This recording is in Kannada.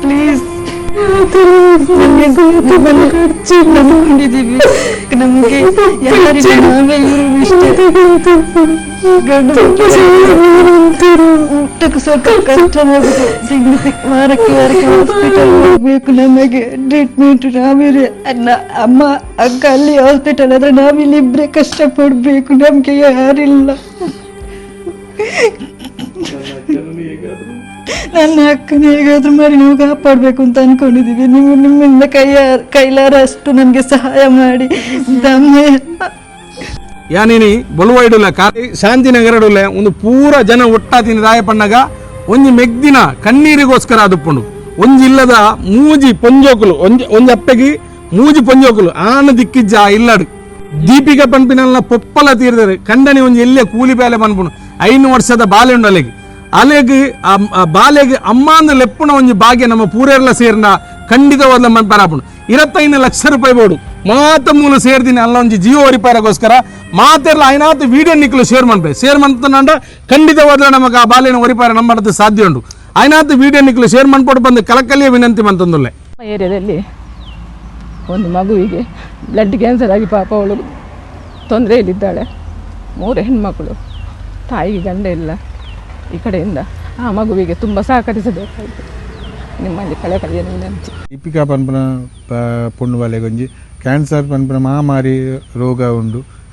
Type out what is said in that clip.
ಪ್ಲೀಸ್ ಮಾಡಿದೀವಿ ನಮಗೆ ಯಾರಿಗೆ ನಾವೇ ಊಟಕ್ಕೆ ಸ್ವಲ್ಪ ಕಷ್ಟ ವಾರಕ್ಕೆ ವಾರಕ್ಕೆ ಹಾಸ್ಪಿಟಲ್ ಹೋಗಬೇಕು ನಮಗೆ ಟ್ರೀಟ್ಮೆಂಟ್ ಅಣ್ಣ ಅಮ್ಮ ಅಕ್ಕ ಅಲ್ಲಿ ಹಾಸ್ಪಿಟಲ್ ಆದ್ರೆ ನಾವಿಲ್ಲಿ ಇಬ್ಬರೇ ಕಷ್ಟ ಪಡ್ಬೇಕು ನಮ್ಗೆ ಯಾರಿಲ್ಲ ನನ್ನ ಅಕ್ಕನ ಹೇಗಾದ್ರೂ ಮಾಡಿ ನೀವು ಕಾಪಾಡಬೇಕು ಅಂತ ಅನ್ಕೊಂಡಿದೀವಿ. ನೀವು ನಿಮ್ಮಿಂದ ಕೈಯ ಕೈಲಾರಷ್ಟು ನನಗೆ ಸಹಾಯ ಮಾಡಿ. ದಮ್ಮೆ ಯಾನಿನಿ ಬೊಲುವೈಡುಲ ಕಾಲಿ ಶಾಂತಿನಗರಡುಲೆ ಒಂದು ಪೂರ ಜನ ಒಟ್ಟಾತಿನ ರಾಯ ಪಣ್ಣಗ ಒಂಜಿ ಮೆಗ್ದಿನ ಕಣ್ಣೀರಿಗೋಸ್ಕರ ಅದುಪ್ಪುಂಡು ಒಂಜಿ ಇಲ್ಲದ ಮೂಜಿ ಪೊಂಜೋಕುಲು, ಒಂಜಿ ಒಂಜಿ ಅಪ್ಪೆಗಿ ಮೂಜಿ ಪೊಂಜೋಕುಲು, ಆನ ದಿಕ್ಕಿಜ್ಜ ಇಲ್ಲಡು. ದೀಪಿಕ ಪಂಪಿನಲ್ಲ ಪೊಪ್ಪಲ ತೀರ್ದರೆ ಕಂಡನಿ ಒಂಜಿ ಎಲ್ಲೇ ಕೂಲಿ ಬೇಲೆ ಬಂದ್ಬಿಡು. ಐನು ವರ್ಷದ ಬಾಲೆ ಉಂಡು ಅಲೆಗ್ ಬಾಲೆಗ್ ಅಮ್ಮ ಅಂದ ಲೆಪ್ಪುನ ಒಂಜಿ ಭಾಗ್ಯ ನಮ್ಮ ಪೂರೆರ್ಲ ಸೇರ್ನ ಖಂಡಿತವಾದ ಪರಾಪುಣು ಇರತ್ತೈದು ಲಕ್ಷ ರೂಪಾಯಿ ಬೋಡು ಮಾತ ಮೂಲ ಸೇರ್ದಿನ, ಅಲ್ಲ ಒಂಜಿ ಜಿಯೋ ಒರಿಪಾರಗೋಸ್ಕರ ಮಾತೆರ್ಲ ಐನಾತು ವಿಡಿಯೋ ನಿಕ್ಲು ಶೇರ್ ಮಾಡ್ಬೇ. ಶೇರ್ ಮಾಡ್ತಾನಂಡ ಖಂಡಿತವಾದ ನಮಗೆ ಆ ಬಾಲಿನ ಒರಿಪಾರ ನಮ್ಮ ಸಾಧ್ಯ ಉಂಟು. ಐನಾತು ವಿಡಿಯೋ ನಿಕ್ಲು ಶೇರ್ ಮಾಡ್ಕೊಟ್ಟು ಬಂದು ಕಲಕಲಿಯ ವಿನಂತಿ ಮಂತಂದುಲ್ಲೆ. ನಮ್ಮ ಏರಿಯಾದಲ್ಲಿ ಒಂದು ಮಗುವಿಗೆ ಬ್ಲಡ್ ಕ್ಯಾನ್ಸರ್ ಆಗಿ ಪಾಪ ಅವಳು ತೊಂದರೆಯಲ್ಲಿದ್ದಾಳೆ. ಮೂರು ಹೆಣ್ಮಕ್ಕಳು ತಾಯಿಗೆ ಗಂಡ ಇಲ್ಲ. ಈ ಕಡೆಯಿಂದ ಆ ಮಗುವಿಗೆ ತುಂಬ ಸಹಕರಿಸಬೇಕಾಯಿತು. ನಿಮ್ಮಲ್ಲಿ ಕಳೆ ವಿನಂತಿ. ದೀಪಿಕಾ ಪನ್ಪನ ಪುಣ್ಣು ಬಲೆಗೊಂಜಿ ಕ್ಯಾನ್ಸರ್ ಪನ್ಪನ ಮಹಾಮಾರಿ ರೋಗ ಉಂಡು